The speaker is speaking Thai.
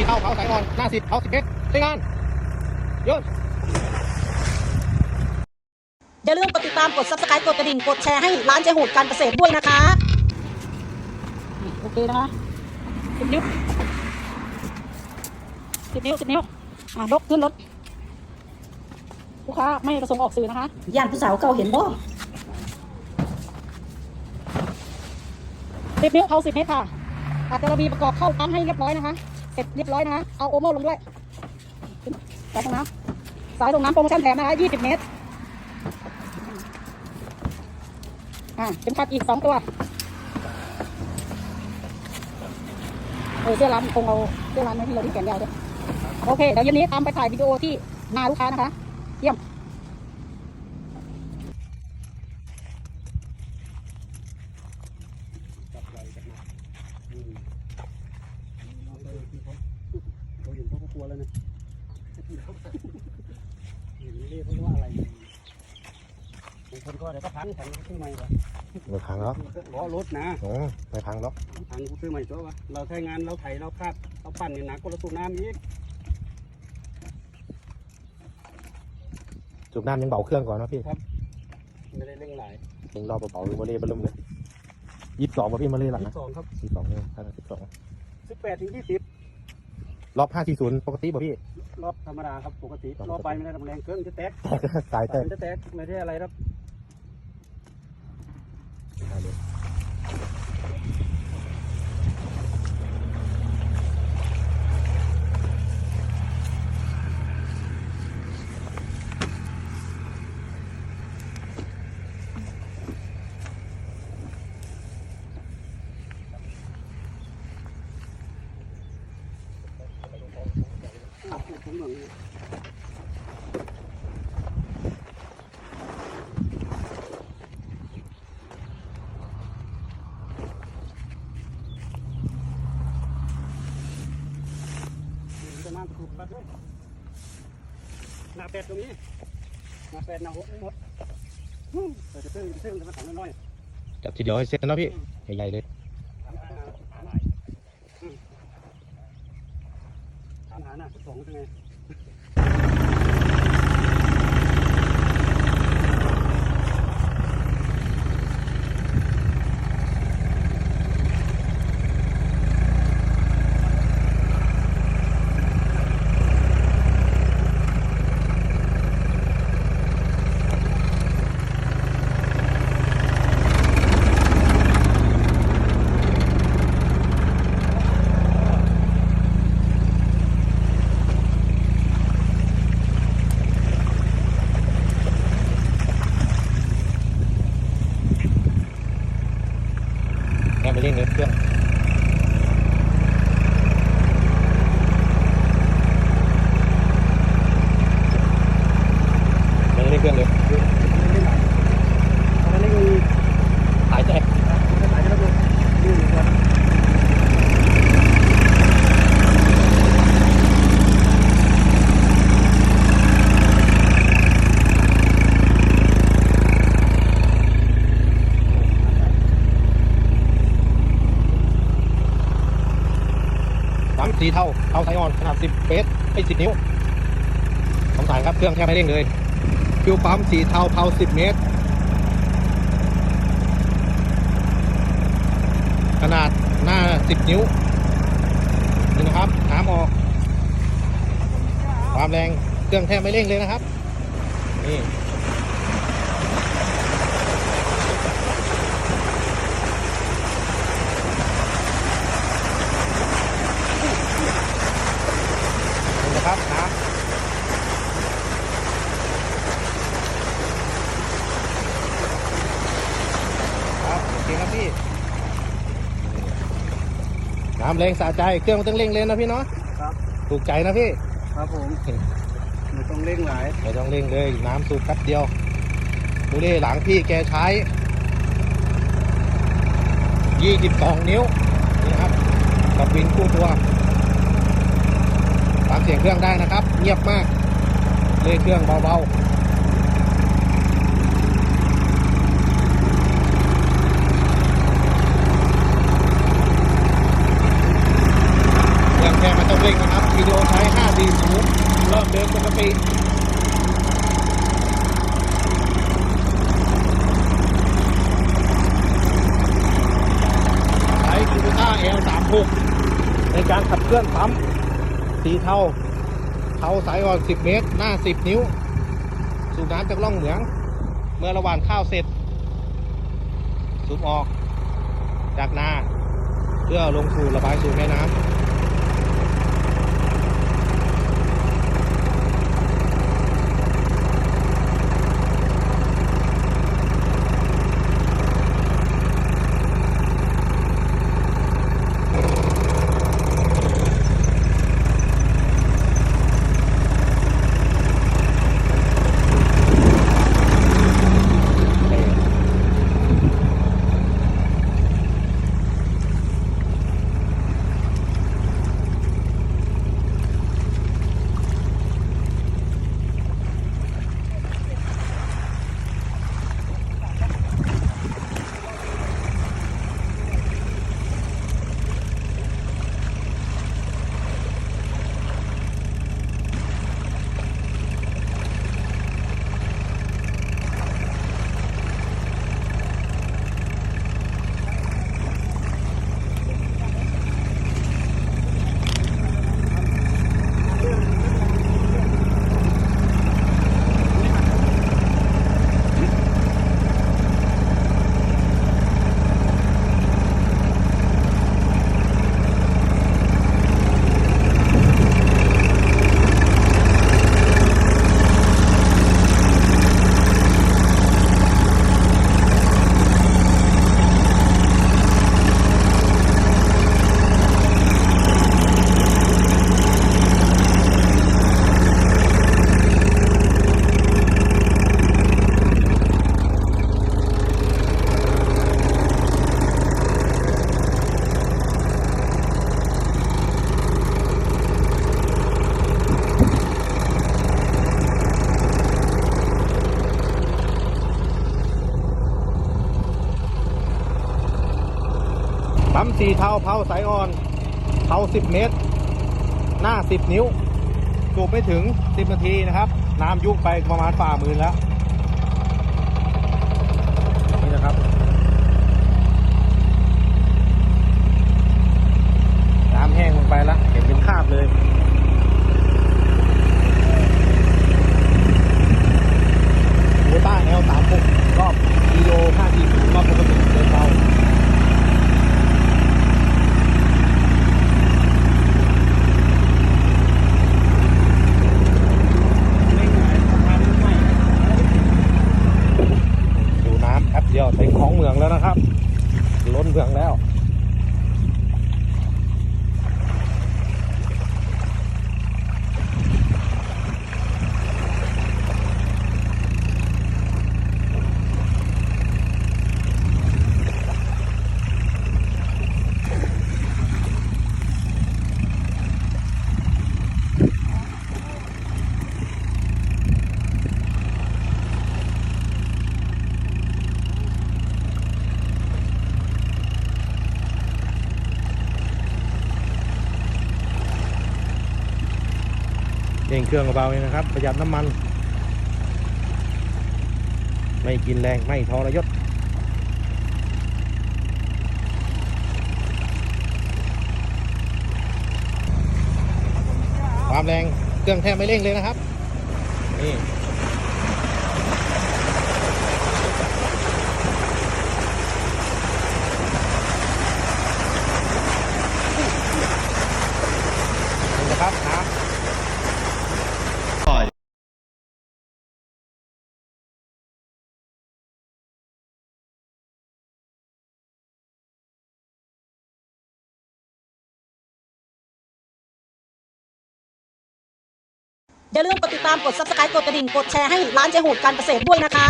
สี่เท่าเผาสายอ่อนหน้าสิบเผาสิบเอ็ดใช้งานโยนอย่าลืมกดติดตามกด subscribe กดกระดิ่งกดแชร์ให้ร้านเจหูดการเกษตรด้วยนะคะนี่โอเคนะคะสิบนิ้วสิบนิ้วสิบนิ้วอะยกขึ้นรถลูกค้าไม่ประสงค์ออกสื่อนะคะย่านผู้สาวเก่าเห็นบ่สิบนิ้วเขาสิบเมตรค่ะอาจจะมีประกอบเข้าปั๊มให้เรียบร้อยนะคะ เสร็จเรียบร้อยนะ เอาโอโม่ลงด้วยสายตรงน้ำสายตรงน้ำโปรโมชั่นแถมนะคะยี่สิบเมตร อ่าเป็นคัดอีกสองตัว เออเสื้อร้านคงเอาเสื้อร้านไม่ที่เราที่แขนยาวด้วย โอเค เดี๋ยวเย็นนี้ตามไปถ่ายวิดีโอที่นาลูกค้านะคะ เยี่ยม เราเห็นเขาก็กลัวแล้วนะเห็นเรียกเขาว่าอะไรบางคน ก็เดี๋ยวก็พังพังซื้อใหม่ก่อนไม่พังหรอกล้อรถนะโอ้ไม่พังหรอกพังกูซื้อใหม่ตัววะเราใช้งานเราไถเราคาดเราปั่นเนี่ยหนักกว่าเราสูบน้ำอีกจุบน้ำยังเบาเครื่องก่อนนะพี่ไม่ได้เร่งหลายเองรอบเบาๆมาเล่บรรลุมเลยยี่สิบสองมาพี่มาเล่หลังยี่นะสองครับยี่สิบสองเนี่ยพันสิบสองสิบแปดถึงยี่สิบรอบห้าสี่ศูนย์ปกติป่ะพี่ รอบธรรมดาครับปกติ รอบไปไม่ได้ทำแรงเครื่องจะแตกสายแตกมันจะแตกไม่ได้อะไรครับ ผมเหมือน จะมาถูก ปัดด้วยหนาเป็ดตรงนี้หนาเป็ดหนาหกหมดเดี๋ยวจะซื้อจะซื้อจะมาถังน้อยจับทีเดียวให้เสร็จนะพี่ใหญ่ๆเลยๆถามหาถามหาอืมถามหาหน้าสองเป็นไงแค่ไปเล่นเลยเครื่องไม่ได้เล่นเครื่องเลย ตอนนี้มี สายแตก หลายระบบนี่ครับ สีเท่าเท่าสายอ่อนขนาดสิบเมตรไอ้สิบนิ้วสองสายครับเครื่องแค่ไม่เร่งเลยคิวปั๊มสีเท่าเผาสิบเมตร ขนาดหน้าสิบนิ้วนี่นะครับน้ำออก ความแรงเครื่องแทบไม่เร่งเลยนะครับน้ำครับโอเคครับพี่ น้ำแรงสะใจเครื่องมันต้องเร่งเลยนะพี่เนาะครับถูกใจนะพี่ ครับผมไม่ต้องเร่งหลายไม่ต้องเร่งเลยน้ำสูบแป๊บเดียวดูดิหลังพี่แกใช้22นิ้วนี่ครับกับวินคู่ตัวฟังเสียงเครื่องได้นะครับ เงียบมากเลยเครื่องเบาๆ เครื่องแค่ไม่ต้องเร่งนะครับ วิดีโอใช้5 4 0เริ่มเดินปก ติใช้คูบิต้า L36 ในการขับเคลื่อนปั๊มสีเทาเทาสายอ่อน 10 เมตร หน้า 10 นิ้ว สูบน้ำจากร่องเหมือง เมื่อระหว่างข้าวเสร็จ สูบออกจากนา เพื่อลงสู่ระบายสู่แม่น้ำ สีเทาเผาสายอ่อนเผา10เมตร หน้า10นิ้ว สูบไม่ถึง10นาทีนะครับ น้ำยุบไปประมาณฝ่ามือแล้ว นี่นะครับ น้ำแห้งลงไปแล้ว เห็นเป็นคราบเลย โบต้า L36 รอบกิโล50รอบปกติเดินเบา ดูน้ำแป๊บเดี ยวเต็มของเมืองแล้วนะครับ ล้นเมืองแล้ว เร่งเครื่องเบาๆเองนะครับ ประหยัดน้ำมัน ไม่กินแรงไม่ทรยศความแรงเครื่องแทบไม่เร่งเลยนะครับนี่ อย่าลืมกดติดตามกด subscribe กดกระดิ่งกดแชร์ให้ร้านเจหูดการเกษตรด้วยนะคะ